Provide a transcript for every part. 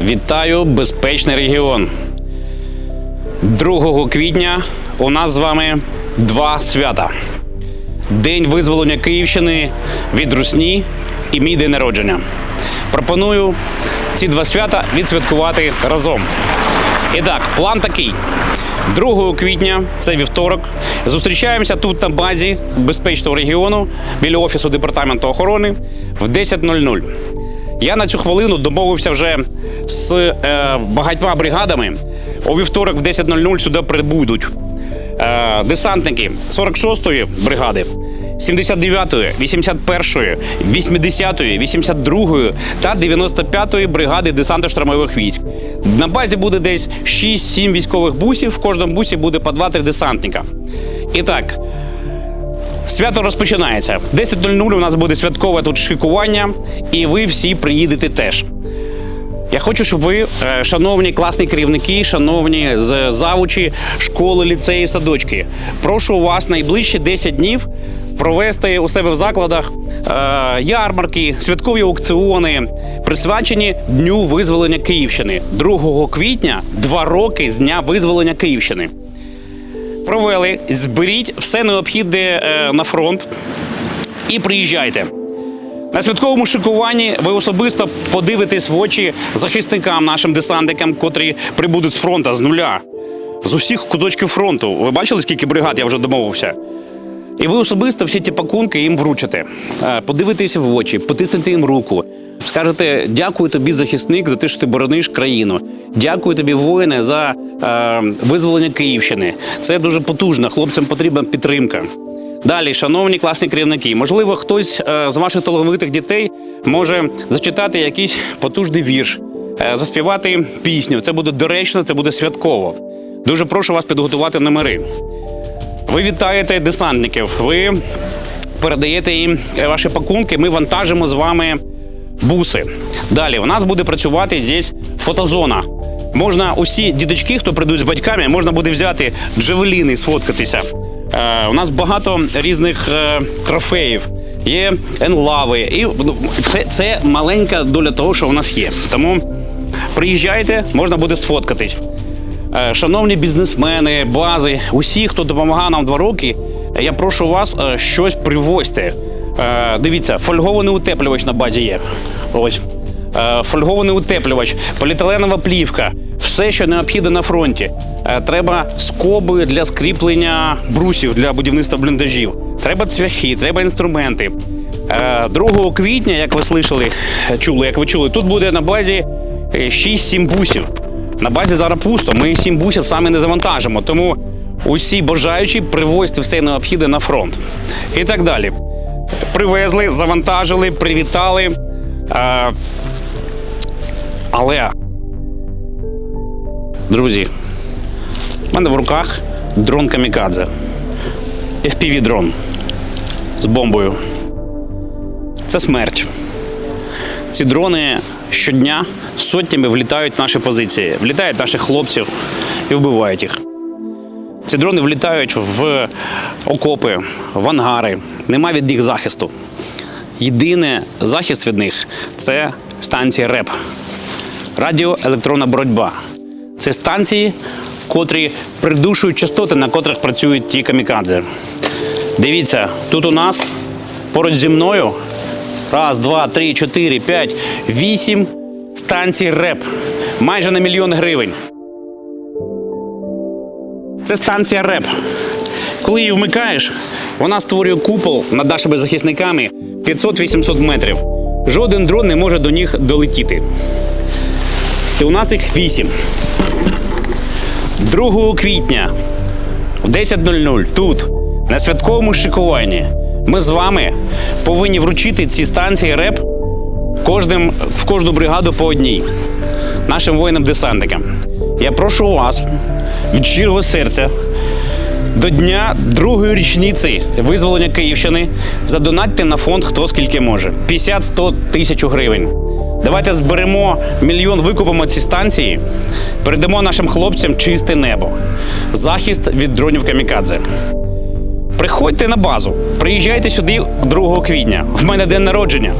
Вітаю, безпечний регіон. 2 квітня у нас з вами два свята: День визволення Київщини від Русні і мій день народження. Пропоную ці два свята відсвяткувати разом. І так, план такий. 2 квітня, це вівторок, зустрічаємося тут на базі безпечного регіону біля офісу департаменту охорони в 10.00. Я на цю хвилину домовився вже з е, багатьма бригадами. У вівторок в 10.00 сюди прибудуть е, десантники 46-ї бригади, 79-ї, 81-ї, 80-ї, 82-ї та 95-ї бригади десантно-штурмових військ. На базі буде десь 6-7 військових бусів. В кожному бусі буде по 2-3 десантника. І так, Свято розпочинається. 10.00 у нас буде святкове тут шикування, і ви всі приїдете теж. Я хочу, щоб ви, е, шановні класні керівники, шановні завучі, школи, ліцеї, садочки, прошу вас найближчі 10 днів провести у себе в закладах е, ярмарки, святкові аукціони, присвячені Дню визволення Київщини. 2 квітня, два роки з дня визволення Київщини провели, зберіть все необхідне е, на фронт і приїжджайте. На святковому шикуванні ви особисто подивитесь в очі захисникам, нашим десантникам, котрі прибудуть з фронту з нуля, з усіх куточків фронту. Ви бачили, скільки бригад я вже домовився? І ви особисто всі ці пакунки їм вручите. Е, Подивитеся в очі, потиснете їм руку. Скажете дякую тобі, захисник, за те, що ти борониш країну. Дякую тобі, воїне, за е, визволення Київщини. Це дуже потужно. Хлопцям потрібна підтримка. Далі, шановні класні керівники, можливо, хтось е, з ваших талановитих дітей може зачитати якийсь потужний вірш, е, заспівати пісню. Це буде доречно, це буде святково. Дуже прошу вас підготувати номери. Ви вітаєте десантників, ви передаєте їм е, ваші пакунки. Ми вантажимо з вами буси. Далі у нас буде працювати здесь фотозона. Можна усі діточки, хто прийдуть з батьками, можна буде взяти джевеліни, сфоткатися. Е, у нас багато різних е, трофеїв. Є енлави, і ну, це, це маленька доля того, що у нас є. Тому приїжджайте, можна буде сфоткатись. Е, Шановні бізнесмени, бази, усі, хто допомагає нам два роки, я прошу вас е, щось привозьте. Е, Дивіться, фольгований утеплювач на базі є. Ось. Фольгований утеплювач, поліетиленова плівка, все, що необхідно на фронті. Треба скоби для скріплення брусів для будівництва бліндажів. Треба цвяхи, треба інструменти. Е, 2 квітня, як ви слышали, чули, як ви чули, тут буде на базі е, 6-7 бусів. На базі зараз пусто. Ми сім бусів самі не завантажимо. Тому усі бажаючі привозьте все необхідне на фронт. І так далі. Привезли, завантажили, привітали. Е, але, друзі, в мене в руках дрон Камікадзе. FPV дрон з бомбою. Це смерть. Ці дрони щодня сотнями влітають наші позиції, влітають наших хлопців і вбивають їх. Ці дрони влітають в окопи, в ангари. Нема від них захисту. Єдиний захист від них це станція РЕП радіоелектронна боротьба. Це станції, котрі придушують частоти, на котрих працюють ті камікадзе. Дивіться, тут у нас поруч зі мною раз, два, три, чотири, п'ять, вісім станцій РЕП. Майже на мільйон гривень. Це станція РЕП. Коли її вмикаєш, вона створює купол над нашими захисниками 500-800 метрів. Жоден дрон не може до них долетіти. І у нас їх вісім. 2 квітня в 10.00 тут, на святковому шикуванні, ми з вами повинні вручити ці станції РЕП кожним, в кожну бригаду по одній нашим воїнам-десантникам. Я прошу вас від щирого серця до дня другої річниці визволення Київщини задонатьте на фонд хто скільки може. 50-100 тисяч гривень. Давайте зберемо мільйон, викупимо ці станції, передамо нашим хлопцям чисте небо, захист від дронів камікадзе. Приходьте на базу, приїжджайте сюди 2 квітня. В мене день народження.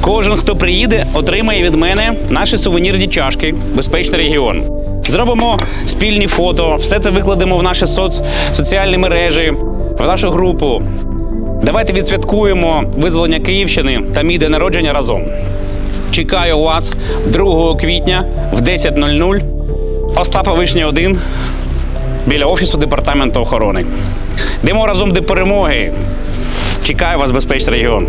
Кожен, хто приїде, отримає від мене наші сувенірні чашки Безпечний регіон. Зробимо спільні фото, все це викладемо в наші соц... соціальні мережі, в нашу групу. Давайте відсвяткуємо визволення Київщини та мій день народження разом. Чекаю вас 2 квітня в 10.00 Остапа Вишня 1 біля офісу департаменту охорони. Йдемо разом до перемоги. Чекаю вас, безпечний регіон.